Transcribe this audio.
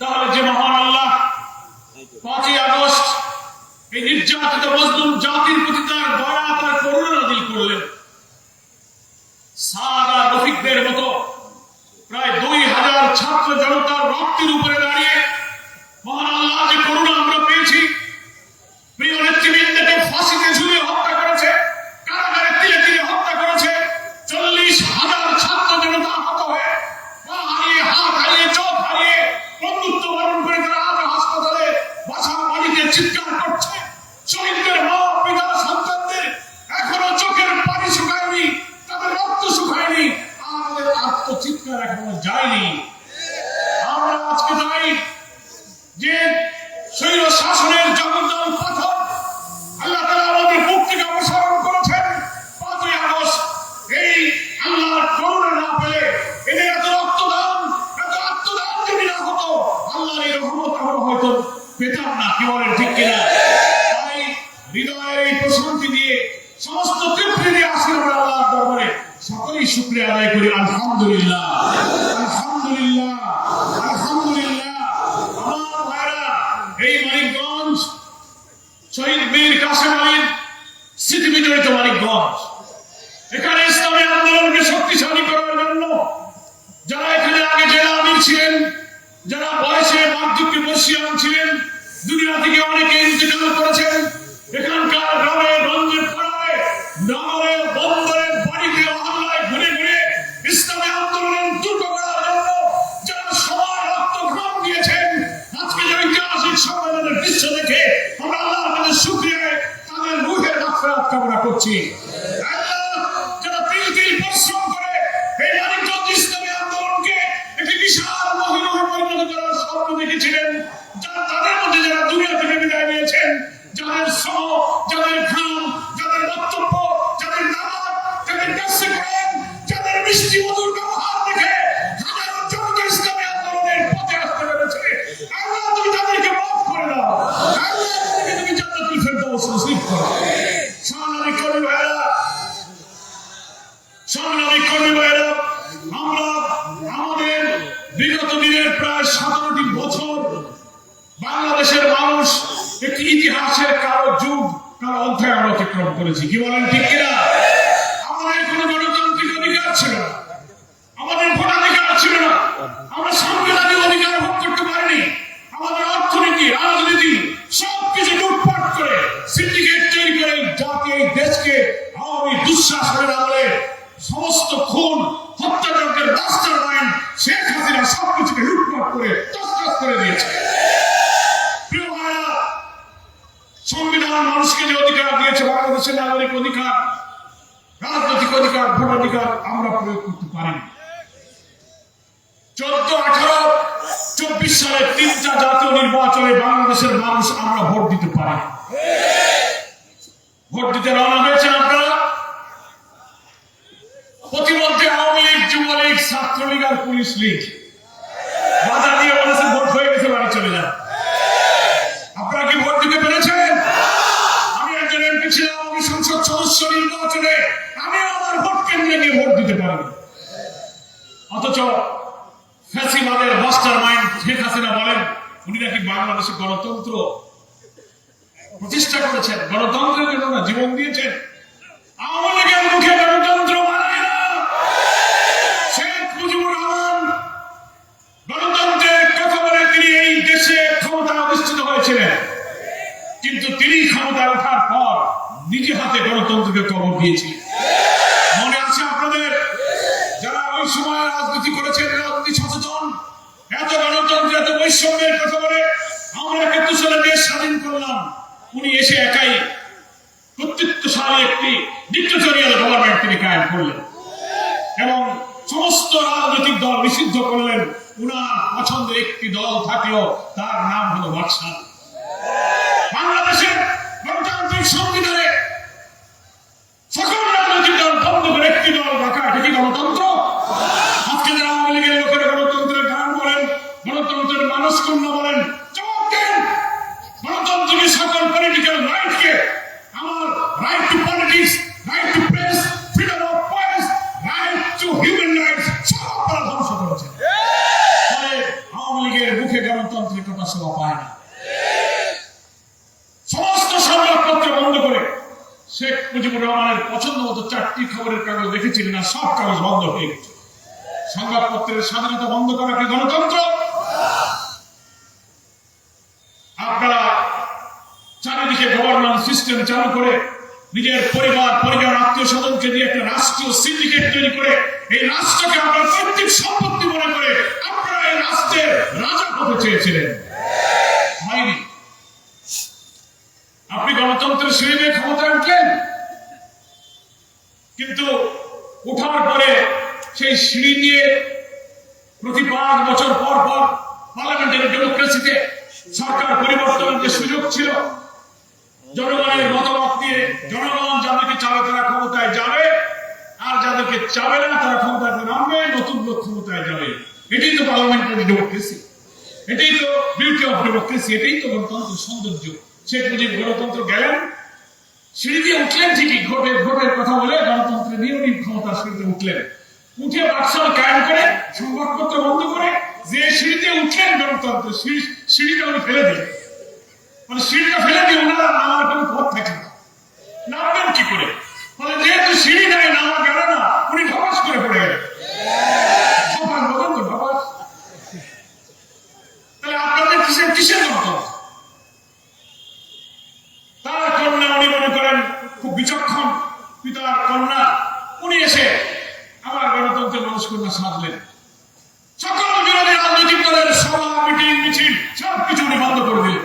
তাহলে যে মহান আল্লাহ, পাঁচই আগস্ট এই নির্যাতিত মজলুম জাতির প্রতি তার দয়া, তার করুণা নাজিল করলেন। প্রশান্তি দিয়ে সমস্ত তৃপ্তি দিয়ে আসি আমরা আল্লাহর দরবারে। সকলেই শুক্রিয়া আদায় করি, আলহামদুলিল্লাহ। শক্তিশালী যারা ছিলেন, যারা বসিয়ান ছিলেন দুনিয়া থেকে অনেকে ইন্তেকাল করেছেন। এখানকার গ্রামে গঞ্জে পাড়ায় মিষ্টি মধুর ব্যবহার দেখে আমরা আমাদের বিগত দিনের প্রায় সতেরোটি বছর বাংলাদেশের মানুষ একটি ইতিহাসের কারও যুগ, কারও অধ্যায় আমরা অতিক্রম করেছি। কি বলেন, ঠিক কিনা আমাদের কোনো গণতান্ত্রিক অধিকার ছিল না। আমাদের ভোটাধিকার ছিল না। আমরা সাংবিধানিক অধিকার ভোগ করতে পারিনি। আমাদের অর্থনীতি, রাজনীতি সবকিছু লুটপাট করে সিন্ডিকেট তৈরি করে এই দেশকে আওয়ামী দুঃশাসনের আমলে সমস্ত খুন, হত্যাযজ্ঞের মাস্টার মাইন্ড শেখ হাসিনা সবকিছুকে লুটপাট করে তসতস করে দিয়েছে। সংবিধান মানুষকে যে অধিকার দিয়েছে বাংলাদেশের নাগরিক অধিকার ভোটাধিকার আমরা প্রয়োগ করতে পারি চোদ্দ আঠারো, চব্বিশ সালে তিনটা জাতীয় নির্বাচনে বাংলাদেশের মানুষ আমরা ভোট দিতে পারি ভোট দিতে রওনা হয়েছেন আপনারা? প্রতিমধ্যে আওয়ামী লীগ, যুবলীগ, ছাত্রলীগ আর পুলিশ লীগ। অথচ মাস্টার মাইন্ড শেখ হাসিনা বলেন, উনি নাকি বাংলাদেশে গণতন্ত্র প্রতিষ্ঠা করেছেন, গণতন্ত্রের জন্য না, জীবন দিয়েছেন। আওয়ামী লীগের মুখে গণতন্ত্র মানায় না। শেখ মুজিবুর রহমান গণতন্ত্রের কথা তিনি এই দেশে ক্ষমতা অধিষ্ঠিত হয়েছিলেন। কিন্তু তিনি ক্ষমতায় ওঠার পর নিজে হাতে গণতন্ত্রকে কবর দিয়েছিলেন। স্বাধীন করলাম। উনি এসে একাই কর্তৃত্বশালী একটি ডিক্টেটোরিয়াল গভর্নমেন্ট তিনি কায়েম করলেন। এবং সমস্ত রাজনৈতিক দল নিষিদ্ধ করলেন। উনার পছন্দ একটি দল থাকলেও তার নাম হলো বাদশাহ বাংলাদেশের গণতান্ত্রিক সংবিধানে দেখেছিলেন না, সব কাগজ বন্ধ হয়ে গেছে। সংবাদপত্রের স্বাধীনতা বন্ধ করা কি গণতন্ত্র? আপনারা চারিদিকে গভর্নমেন্ট সিস্টেম চালু করে নিজের পরিবার পরিবার আত্মীয় স্বজনকে দিয়ে একটা রাষ্ট্রীয় সিন্ডিকেট তৈরি করে এই রাষ্ট্রকে আপনার পৈতৃক সম্পত্তি মনে করে আপনারা এই রাষ্ট্রের রাজা হতে চেয়েছিলেন। হয়নি। আপনি গণতন্ত্রের বেয়ে ক্ষমতায় উঠলেন। কিন্তু উঠার পরে সেই সিঁড়ি দিয়ে প্রতি পাঁচ বছর পর পর পার্লামেন্টের ডেমোক্রেসিতে সরকার পরিবর্তনের যে সুযোগ ছিল, জনগণের মতামত দিয়ে জনগণ যাদেরকে চাবে তারা ক্ষমতায় যাবে, আর যাদেরকে চাবে না তারা ক্ষমতায় নামবে, নতুন লোক ক্ষমতায় যাবে। এটাই তো পার্লামেন্টারি ডেমোক্রেসি। এটাই তো বিউটি অফ ডেমোক্রেসি এটাই তো গণতন্ত্রের সৌন্দর্য। শেখ মুজিব গণতন্ত্র গেলেন সিঁড়ি দিয়ে উঠলেন ঠিকই ভোটের ভোটের কথা বলে গণতন্ত্রের নিয়মিত ক্ষমতা সিঁড়িতে উঠলেন। উঠে বাক্সাল কায়েম করে, সংবাদপত্র বন্ধ করে, যে সিঁড়িতে উঠলেন গণতন্ত্র সিঁড়ি সিঁড়িটা উনি ফেলে দিলেন। মানে সিঁড়িটা ফেলে দিয়ে ওনারা নামার কোনো পথ থাকে না নামবেন কি করে মানে যেহেতু সিঁড়ি নাই নামা গেল না উনি ধপাস করে পড়ে গেলেন ধপাস বলেন তো ধপাস তাহলে আপনাদের কিসের কিসের গণতন্ত্র তার কন্যা উনি মনে করেন খুব বিচক্ষণ পিতার কন্যা উনি এসে আবার গণতন্ত্রের মানুষ কন্যা সাজলেন সকল বিরোধী রাজনৈতিক দলের সভা, মিটিং, মিছিল, সবকিছু উনি বন্ধ করে দিলেন।